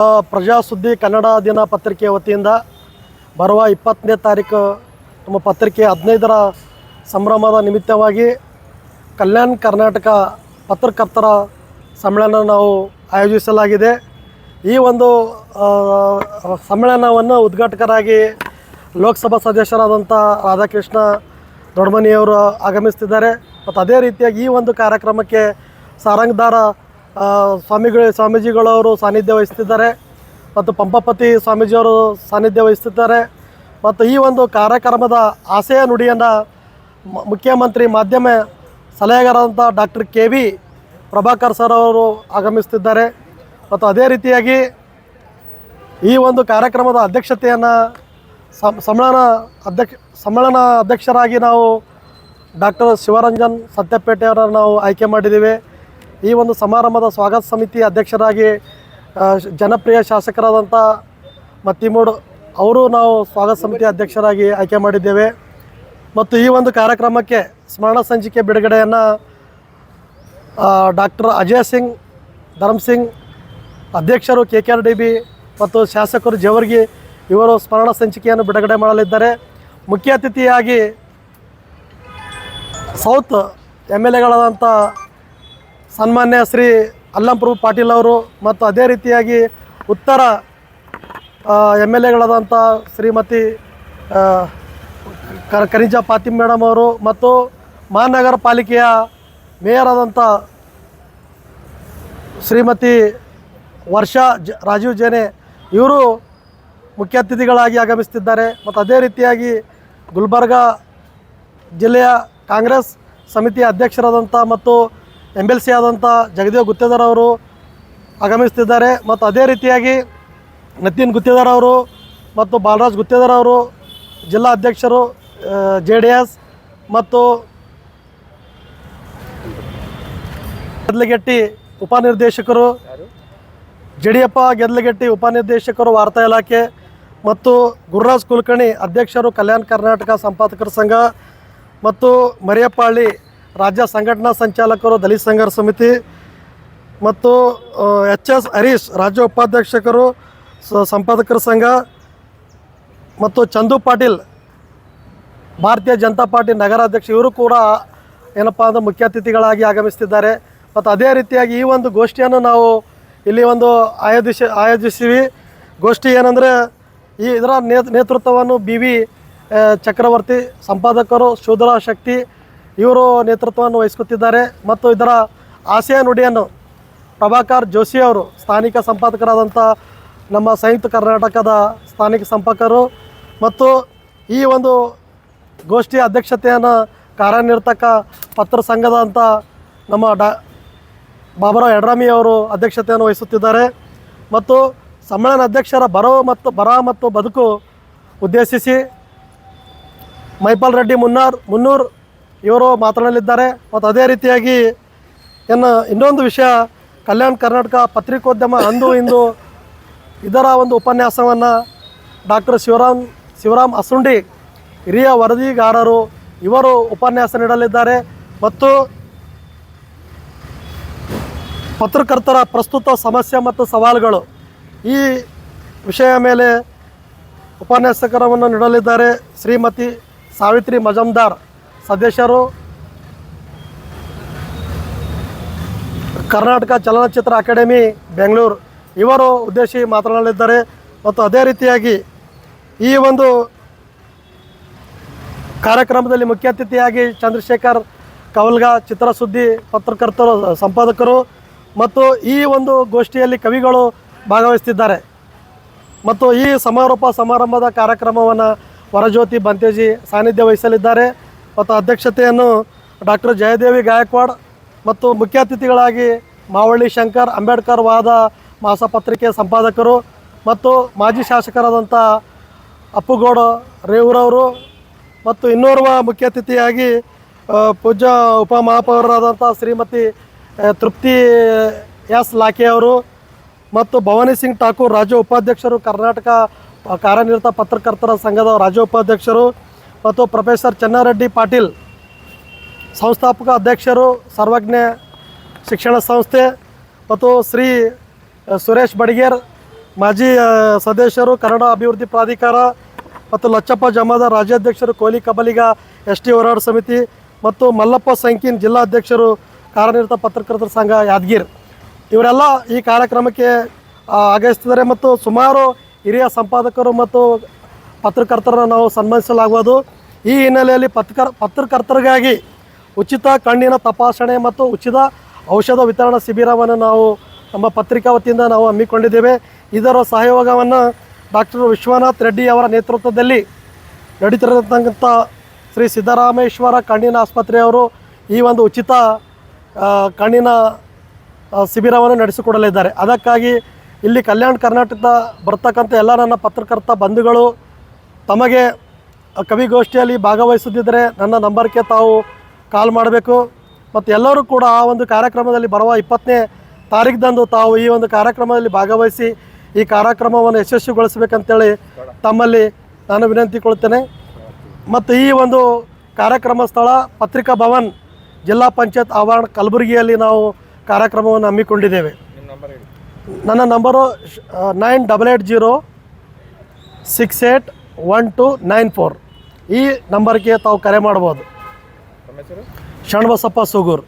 ಆ, ಪ್ರಜಾಸುದ್ದಿ ಕನ್ನಡ ದಿನ ಪತ್ರಿಕೆ ವತಿಯಿಂದ ಬರುವ ಇಪ್ಪತ್ತನೇ ತಾರೀಕು ನಮ್ಮ ಪತ್ರಿಕೆ ಹದಿನೈದರ ಸಂಭ್ರಮದ ನಿಮಿತ್ತವಾಗಿ ಕಲ್ಯಾಣ ಕರ್ನಾಟಕ ಪತ್ರಕರ್ತರ ಸಮ್ಮೇಳನ ನಾವು ಆಯೋಜಿಸಲಾಗಿದೆ. ಈ ಒಂದು ಸಮ್ಮೇಳನವನ್ನು ಉದ್ಘಾಟಕರಾಗಿ ಲೋಕಸಭಾ ಸದಸ್ಯರಾದಂಥ ರಾಧಾಕೃಷ್ಣ ದೊಡ್ಮನಿಯವರು ಆಗಮಿಸ್ತಿದ್ದಾರೆ. ಮತ್ತು ಅದೇ ರೀತಿಯಾಗಿ ಈ ಒಂದು ಕಾರ್ಯಕ್ರಮಕ್ಕೆ ಸಾರಂಗದಾರ ಸ್ವಾಮಿಗಳು, ಸ್ವಾಮೀಜಿಗಳವರು ಸಾನ್ನಿಧ್ಯ ವಹಿಸ್ತಿದ್ದಾರೆ ಮತ್ತು ಪಂಪಪತಿ ಸ್ವಾಮೀಜಿಯವರು ಸಾನ್ನಿಧ್ಯ ವಹಿಸ್ತಿದ್ದಾರೆ. ಮತ್ತು ಈ ಒಂದು ಕಾರ್ಯಕ್ರಮದ ಆಸೆಯ ನುಡಿಯನ್ನು ಮುಖ್ಯಮಂತ್ರಿ ಮಾಧ್ಯಮ ಸಲಹೆಗಾರರಂಥ doctor K V Prabhakar sir ಅವರು ಆಗಮಿಸ್ತಿದ್ದಾರೆ. ಮತ್ತು ಅದೇ ರೀತಿಯಾಗಿ ಈ ಒಂದು ಕಾರ್ಯಕ್ರಮದ ಅಧ್ಯಕ್ಷತೆಯನ್ನು ಸಮ್- ಸಮ್ಮೇಳನ ಅಧ್ಯಕ್ಷ, ಸಮ್ಮೇಳನ ಅಧ್ಯಕ್ಷರಾಗಿ ನಾವು ಡಾಕ್ಟರ್ ಶಿವರಂಜನ್ ಸತ್ಯಪೇಟೆಯವರನ್ನು ನಾವು ಆಯ್ಕೆ ಮಾಡಿದ್ದೀವಿ. ಈ ಒಂದು ಸಮಾರಂಭದ ಸ್ವಾಗತ ಸಮಿತಿ ಅಧ್ಯಕ್ಷರಾಗಿ ಜನಪ್ರಿಯ ಶಾಸಕರಾದಂಥ ಮತ್ತಿಮೂಡ್ ಅವರು ನಾವು ಸ್ವಾಗತ ಸಮಿತಿ ಅಧ್ಯಕ್ಷರಾಗಿ ಆಯ್ಕೆ ಮಾಡಿದ್ದೇವೆ. ಮತ್ತು ಈ ಒಂದು ಕಾರ್ಯಕ್ರಮಕ್ಕೆ ಸ್ಮರಣ ಸಂಚಿಕೆ ಬಿಡುಗಡೆಯನ್ನು ಡಾಕ್ಟರ್ ಅಜಯ್ ಸಿಂಗ್, ಧರ್ಮ್ ಸಿಂಗ್, ಅಧ್ಯಕ್ಷರು K K R D B ಮತ್ತು ಶಾಸಕರು ಜವರ್ಗಿ ಇವರು ಸ್ಮರಣ ಸಂಚಿಕೆಯನ್ನು ಬಿಡುಗಡೆ ಮಾಡಲಿದ್ದಾರೆ. ಮುಖ್ಯ ಅತಿಥಿಯಾಗಿ ಸೌತ್ ಎಂ ಎಲ್ ಎಗಳಾದಂಥ ಸನ್ಮಾನ್ಯ ಶ್ರೀ ಅಲ್ಲಂಪ್ರಭು ಪಾಟೀಲ್ ಅವರು ಮತ್ತು ಅದೇ ರೀತಿಯಾಗಿ ಉತ್ತರ ಎಂ ಎಲ್ ಎಗಳಾದಂಥ ಶ್ರೀಮತಿ ಕನಿಜಾ ಪಾತಿಮ್ ಮೇಡಮ್ ಅವರು ಮತ್ತು ಮಹಾನಗರ ಪಾಲಿಕೆಯ ಮೇಯರ್ ಆದಂಥ ಶ್ರೀಮತಿ ವರ್ಷಾ ಜ, ರಾಜೀವ್ ಜೇನೆ ಇವರು ಮುಖ್ಯ ಅತಿಥಿಗಳಾಗಿ ಆಗಮಿಸ್ತಿದ್ದಾರೆ ಮತ್ತು ಅದೇ ರೀತಿಯಾಗಿ ಗುಲ್ಬರ್ಗ ಜಿಲ್ಲೆಯ ಕಾಂಗ್ರೆಸ್ ಸಮಿತಿಯ ಅಧ್ಯಕ್ಷರಾದಂಥ ಮತ್ತು ಎಂ ಎಲ್ ಸಿ ಆದಂಥ ಜಗದೇವ್ ಗುತ್ತೇದಾರ್ ಅವರು ಆಗಮಿಸ್ತಿದ್ದಾರೆ ಮತ್ತು ಅದೇ ರೀತಿಯಾಗಿ ನತೀನ್ ಗುತ್ತೇದಾರ್ ಅವರು ಮತ್ತು ಬಾಲರಾಜ್ ಗುತ್ತೇದಾರ್ ಅವರು, ಜಿಲ್ಲಾ ಅಧ್ಯಕ್ಷರು ಜೆ ಡಿ ಎಸ್ ಮತ್ತು ಗೆದ್ಲಗೆಟ್ಟಿ ಉಪನಿರ್ದೇಶಕರು ಜಡಿಯಪ್ಪ ಗೆದ್ಲಗೆಟ್ಟಿ ಉಪನಿರ್ದೇಶಕರು, ವಾರ್ತಾ ಇಲಾಖೆ ಮತ್ತು ಗುರುರಾಜ್ ಕುಲಕರ್ಣಿ ಅಧ್ಯಕ್ಷರು, ಕಲ್ಯಾಣ ಕರ್ನಾಟಕ ಸಂಪಾದಕರ ಸಂಘ ಮತ್ತು ಮರಿಯಪ್ಪಾಳ್ಳಿ ರಾಜ್ಯ ಸಂಘಟನಾ ಸಂಚಾಲಕರು, ದಲಿತ ಸಂಘರ್ಷ ಸಮಿತಿ ಮತ್ತು ಎಚ್ ಎಸ್ ಹರೀಶ್, ರಾಜ್ಯ ಉಪಾಧ್ಯಕ್ಷಕರು ಸಂಪಾದಕರ ಸಂಘ ಮತ್ತು ಚಂದು ಪಾಟೀಲ್, ಭಾರತೀಯ ಜನತಾ ಪಾರ್ಟಿ ನಗರಾಧ್ಯಕ್ಷ ಇವರು ಕೂಡ ಏನಪ್ಪ ಅಂದರೆ ಮುಖ್ಯ ಅತಿಥಿಗಳಾಗಿ ಆಗಮಿಸ್ತಿದ್ದಾರೆ ಮತ್ತು ಅದೇ ರೀತಿಯಾಗಿ ಈ ಒಂದು ಗೋಷ್ಠಿಯನ್ನು ನಾವು ಇಲ್ಲಿ ಒಂದು ಆಯೋಜಿಸಿ, ಆಯೋಜಿಸಿವಿ. ಗೋಷ್ಠಿ ಏನಂದರೆ ಈ ಇದರ ನೇತ್- ನೇತೃತ್ವವನ್ನು ಬಿ ವಿ ಚಕ್ರವರ್ತಿ, ಸಂಪಾದಕರು, ಶೂದ್ರ ಶಕ್ತಿ ಇವರು ನೇತೃತ್ವವನ್ನು ವಹಿಸ್ಕೊತಿದ್ದಾರೆ ಮತ್ತು ಇದರ ಆಶಯ ನುಡಿಯನ್ನು ಪ್ರಭಾಕರ್ ಜೋಶಿ ಅವರು ಸ್ಥಾನಿಕ ಸಂಪಾದಕರಾದಂಥ ನಮ್ಮ ಸಂಯುಕ್ತ ಕರ್ನಾಟಕದ ಸ್ಥಾನಿಕ ಸಂಪಾದಕರು ಮತ್ತು ಈ ಒಂದು ಗೋಷ್ಠಿಯ ಅಧ್ಯಕ್ಷತೆಯನ್ನು ಕಾರ್ಯನಿರ್ತಕ ಪತ್ರ ಸಂಘದ ಅಂತ ನಮ್ಮ ಡಾ ಬಾಬರಾವ್ ಯಡ್ರಾಮಿ ಅವರು ಅಧ್ಯಕ್ಷತೆಯನ್ನು ವಹಿಸುತ್ತಿದ್ದಾರೆ ಮತ್ತು ಸಮ್ಮೇಳನ ಅಧ್ಯಕ್ಷರ ಬರೋ ಮತ್ತು ಬರ ಮತ್ತು ಬದುಕು ಉದ್ದೇಶಿಸಿ ಮೈಪಾಲ್ ರೆಡ್ಡಿ ಮುನ್ನಾರ್ ಮುನ್ನೂರ್ ಇವರು ಮಾತನಾಡಲಿದ್ದಾರೆ ಮತ್ತು ಅದೇ ರೀತಿಯಾಗಿ ಇನ್ನು ಇನ್ನೊಂದು ವಿಷಯ, ಕಲ್ಯಾಣ ಕರ್ನಾಟಕ ಪತ್ರಿಕೋದ್ಯಮ ಅಂದು ಇಂದು ಇದರ ಒಂದು ಉಪನ್ಯಾಸವನ್ನು ಡಾಕ್ಟರ್ ಶಿವರಾಮ್ ಶಿವರಾಮ್ ಅಸುಂಡಿ ಹಿರಿಯ ವರದಿಗಾರರು ಇವರು ಉಪನ್ಯಾಸ ನೀಡಲಿದ್ದಾರೆ. ಮತ್ತು ಪತ್ರಕರ್ತರ ಪ್ರಸ್ತುತ ಸಮಸ್ಯೆ ಮತ್ತು ಸವಾಲುಗಳು ಈ ವಿಷಯ ಮೇಲೆ ಉಪನ್ಯಾಸಕರವನ್ನು ನೀಡಲಿದ್ದಾರೆ ಶ್ರೀಮತಿ ಸಾವಿತ್ರಿ ಮಜಮ್ದಾರ್ ಸದಸ್ಯರು ಕರ್ನಾಟಕ ಚಲನಚಿತ್ರ ಅಕಾಡೆಮಿ, ಬೆಂಗಳೂರು. ಇವರು ಉದ್ದೇಶಿ ಮಾತನಾಡಲಿದ್ದಾರೆ ಮತ್ತು ಅದೇ ರೀತಿಯಾಗಿ ಈ ಒಂದು ಕಾರ್ಯಕ್ರಮದಲ್ಲಿ ಮುಖ್ಯ ಅತಿಥಿಯಾಗಿ ಚಂದ್ರಶೇಖರ್ ಕವಲ್ಗ, ಚಿತ್ರಸುದ್ದಿ ಪತ್ರಕರ್ತರು, ಸಂಪಾದಕರು ಮತ್ತು ಈ ಒಂದು ಗೋಷ್ಠಿಯಲ್ಲಿ ಕವಿಗಳು ಭಾಗವಹಿಸ್ತಿದ್ದಾರೆ ಮತ್ತು ಈ ಸಮಾರೋಪ ಸಮಾರಂಭದ ಕಾರ್ಯಕ್ರಮವನ್ನು ವರಜ್ಯೋತಿ ಬಂತೇಜಿ ಸಾನ್ನಿಧ್ಯ ವಹಿಸಲಿದ್ದಾರೆ. ಮತ್ತು ಅಧ್ಯಕ್ಷತೆಯನ್ನು ಡಾಕ್ಟರ್ ಜಯದೇವಿ ಗಾಯಕ್ವಾಡ್ ಮತ್ತು ಮುಖ್ಯ ಅತಿಥಿಗಳಾಗಿ ಮಾವಳ್ಳಿ ಶಂಕರ್ ಅಂಬೇಡ್ಕರ್ ವಾದ ಮಾಸಪತ್ರಿಕೆ ಸಂಪಾದಕರು ಮತ್ತು ಮಾಜಿ ಶಾಸಕರಾದಂಥ ಅಪ್ಪುಗೌಡ ರೇವೂರವರು ಮತ್ತು ಇನ್ನೋರ್ವ ಮುಖ್ಯ ಅತಿಥಿಯಾಗಿ ಪೂಜ್ಯ ಉಪಮಹಾಪೌರರಾದಂಥ ಶ್ರೀಮತಿ ತೃಪ್ತಿ ಎಸ್ ಲಾಖೆಯವರು ಮತ್ತು ಭವಾನಿ ಸಿಂಗ್ ಠಾಕೂರ್ ರಾಜ್ಯ ಉಪಾಧ್ಯಕ್ಷರು, ಕರ್ನಾಟಕ ಕಾರ್ಯನಿರತ ಪತ್ರಕರ್ತರ ಸಂಘದ ರಾಜ್ಯ ಉಪಾಧ್ಯಕ್ಷರು ಮತ್ತು ಪ್ರೊಫೆಸರ್ ಚನ್ನಾರೆಡ್ಡಿ ಪಾಟೀಲ್, ಸಂಸ್ಥಾಪಕ ಅಧ್ಯಕ್ಷರು, ಸರ್ವಜ್ಞ ಶಿಕ್ಷಣ ಸಂಸ್ಥೆ ಮತ್ತು ಶ್ರೀ ಸುರೇಶ್ ಬಡಿಗೇರ್, ಮಾಜಿ ಸದಸ್ಯರು, ಕನ್ನಡ ಅಭಿವೃದ್ಧಿ ಪ್ರಾಧಿಕಾರ ಮತ್ತು ಲಚ್ಚಪ್ಪ ಜಮಾದ ರಾಜ್ಯಾಧ್ಯಕ್ಷರು, ಕೋಲಿ ಕಬಲಿಗ ಎಸ್ ಟಿ ಹೋರಾಟ ಸಮಿತಿ ಮತ್ತು ಮಲ್ಲಪ್ಪ ಸಂಕೀನ್ ಜಿಲ್ಲಾಧ್ಯಕ್ಷರು ಕಾರ್ಯನಿರತ ಪತ್ರಕರ್ತರ ಸಂಘ ಯಾದಗಿರ್. ಇವರೆಲ್ಲ ಈ ಕಾರ್ಯಕ್ರಮಕ್ಕೆ ಆಗಮಿಸ್ತಿದ್ದಾರೆ ಮತ್ತು ಸುಮಾರು ಹಿರಿಯ ಸಂಪಾದಕರು ಮತ್ತು ಪತ್ರಕರ್ತರನ್ನು ನಾವು ಸನ್ಮಾನಿಸಲಾಗುವುದು. ಈ ಹಿನ್ನೆಲೆಯಲ್ಲಿ ಪತ್ರಕರ್ ಪತ್ರಕರ್ತರಿಗಾಗಿ ಉಚಿತ ಕಣ್ಣಿನ ತಪಾಸಣೆ ಮತ್ತು ಉಚಿತ ಔಷಧ ವಿತರಣಾ ಶಿಬಿರವನ್ನು ನಾವು ನಮ್ಮ ಪತ್ರಿಕಾ ವತಿಯಿಂದ ನಾವು ಹಮ್ಮಿಕೊಂಡಿದ್ದೇವೆ. ಇದರ ಸಹಯೋಗವನ್ನು ಡಾಕ್ಟರ್ ವಿಶ್ವನಾಥ್ ರೆಡ್ಡಿ ಅವರ ನೇತೃತ್ವದಲ್ಲಿ ನಡೀತಿರತಕ್ಕಂಥ ಶ್ರೀ ಸಿದ್ದರಾಮೇಶ್ವರ ಕಣ್ಣಿನ ಆಸ್ಪತ್ರೆಯವರು ಈ ಒಂದು ಉಚಿತ ಕಣ್ಣಿನ ಶಿಬಿರವನ್ನು ನಡೆಸಿಕೊಡಲಿದ್ದಾರೆ. ಅದಕ್ಕಾಗಿ ಇಲ್ಲಿ ಕಲ್ಯಾಣ ಕರ್ನಾಟಕದ ಬರ್ತಕ್ಕಂಥ ಎಲ್ಲ ನನ್ನ ಪತ್ರಕರ್ತ ಬಂಧುಗಳು ತಮಗೆ ಕವಿಗೋಷ್ಠಿಯಲ್ಲಿ ಭಾಗವಹಿಸುತ್ತಿದ್ದರೆ ನನ್ನ ನಂಬರ್ಗೆ ತಾವು ಕಾಲ್ ಮಾಡಬೇಕು. ಮತ್ತು ಎಲ್ಲರೂ ಕೂಡ ಆ ಒಂದು ಕಾರ್ಯಕ್ರಮದಲ್ಲಿ ಬರುವ ಇಪ್ಪತ್ತನೇ ತಾರೀಖದಂದು ತಾವು ಈ ಒಂದು ಕಾರ್ಯಕ್ರಮದಲ್ಲಿ ಭಾಗವಹಿಸಿ ಈ ಕಾರ್ಯಕ್ರಮವನ್ನು ಯಶಸ್ವಿಗೊಳಿಸಬೇಕಂತೇಳಿ ತಮ್ಮಲ್ಲಿ ನಾನು ವಿನಂತಿಕೊಳ್ತೇನೆ. ಮತ್ತು ಈ ಒಂದು ಕಾರ್ಯಕ್ರಮ ಸ್ಥಳ ಪತ್ರಿಕಾ ಭವನ್, ಜಿಲ್ಲಾ ಪಂಚಾಯತ್ ಆವರಣ ಕಲಬುರಗಿಯಲ್ಲಿ ನಾವು ಕಾರ್ಯಕ್ರಮವನ್ನು ಹಮ್ಮಿಕೊಂಡಿದ್ದೇವೆ. ನನ್ನ number nine double eight zero six eight one two nine four ಈ ನಂಬರ್ಗೆ ತಾವು ಕರೆ ಮಾಡ್ಬೋದು. ಷಣ್ಬಸಪ್ಪ ಸುಗೂರ್ ಸೂಗೂರು.